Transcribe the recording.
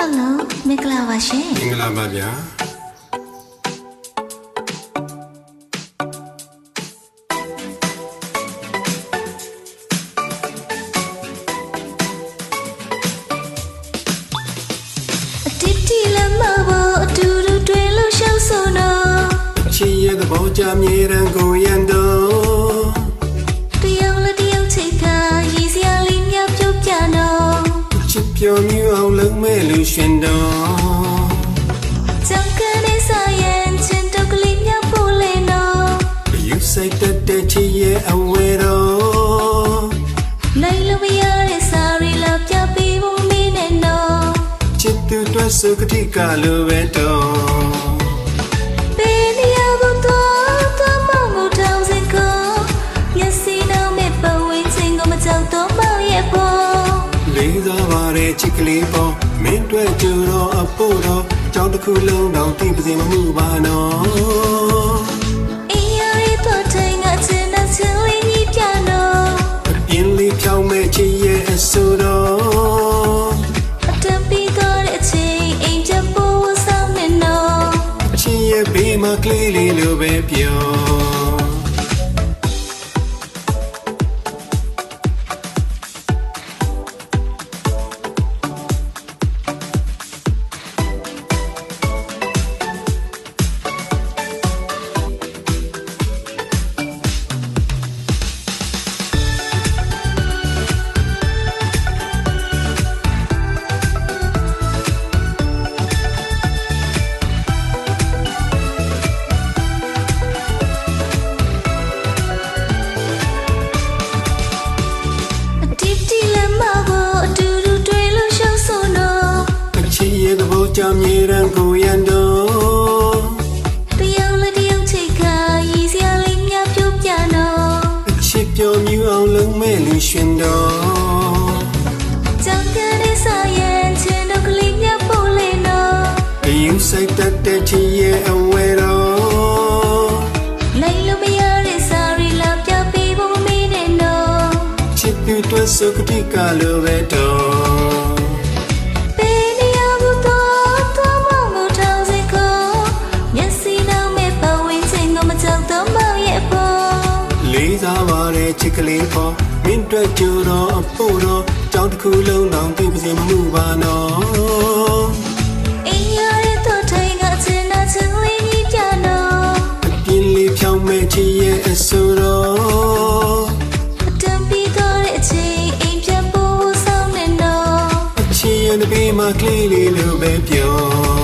ဟယ်လိုမင်္ဂလာပါရှင်မင်္ဂလာပါဗျာအတီတီလက်မဘောအတူတူတွေ့လို့ရှောက်ဆိုတော့ချစ်ရဲ့သဘောကြမြေရန်ကိုရန်တော့တယောက်လက်တယောက်ချိတ်ခါရည်စရာလေးများပြုတ်ပြတော့ချစ်ပြော မြူအောင်လုံးမဲ့လူရှင်တော့ကြောက်ကနေစားရင်ချင်တော့ကလေးများပို့လေတော့ယူစိတ်တက်တဲ့ချစ်ရဲ့အဝဲတော့နိုင်လို့မရတဲ့စာရီလာပြပေးဖို့မင်းနဲ့တော့ချစ်သူတွေ့စုကတိကလိုပဲတော့ဘယ်နေရာကိုတော့တော့မောင်ကိုထောင်စင်ကိုမျက်စိနောက်မဲ့ပဝင်းချင်းကိုမကြောက်တော့မောင်ရဲ့ပေါ် လေးစားပါတဲ့ချစ်ကလေးပေါ့မင်းတွေ့ကြတော့အဖို့တော့ကြောင်းတစ်ခုလုံးတော့တိပါစေမမှုပါနော်အင်းရရတော့တိုင်းကချင်တဲ့ချင်လေးကြီးပြတော့ပြင်းလေးဖြောင်းမဲ့ချစ်ရဲ့အဆိုတော့အတန်ပြီးတော့တဲ့အချိန်အိမ်ချက်ပိုးဆောင်နေတော့အချင်းရဲ့ဘေးမှာကလေးလေးလိုပဲပြော ကြမြေရန်ကိုရန်တော့တယောက်လက်တယောက်ချိတ်ခါရည်စရာလေးများပြုတ်ပြတော့အချစ်ပြောမြူအောင်လုံးမဲ့လူရှင်တော့ကြောက်ကနေစားရင်ချင်တော့ကလေးများပို့လေတော့အယူစိတ်တက်တဲ့ချစ်ရဲ့အဝဲတော့နိုင်လို့မရတဲ့စာရီလာပြပေးဖို့မင်းနဲ့တော့ချစ်သူတွေ့စုကတိကလိုပဲတော့ စားပါတဲ့ချစ်ကလေးပေါ့မင်းတွေ့ကြတော့အဖို့တော့ကြောင်းတစ်ခုလုံးတော့တိပါစေမမှုပါနော်အင်းရရတော့တိုင်းကချင်တဲ့ချင်လေးကြီးပြတော့ပြင်းလေးဖြောင်းမဲ့ချစ်ရဲ့အဆိုတော့အတန်ပြီးတော့တဲ့အချိန်အိမ်ပြန်ပို့ဆောင်နေတော့အချစ်ရဲ့ဘေးမှာကလေးလေးလိုပဲပြော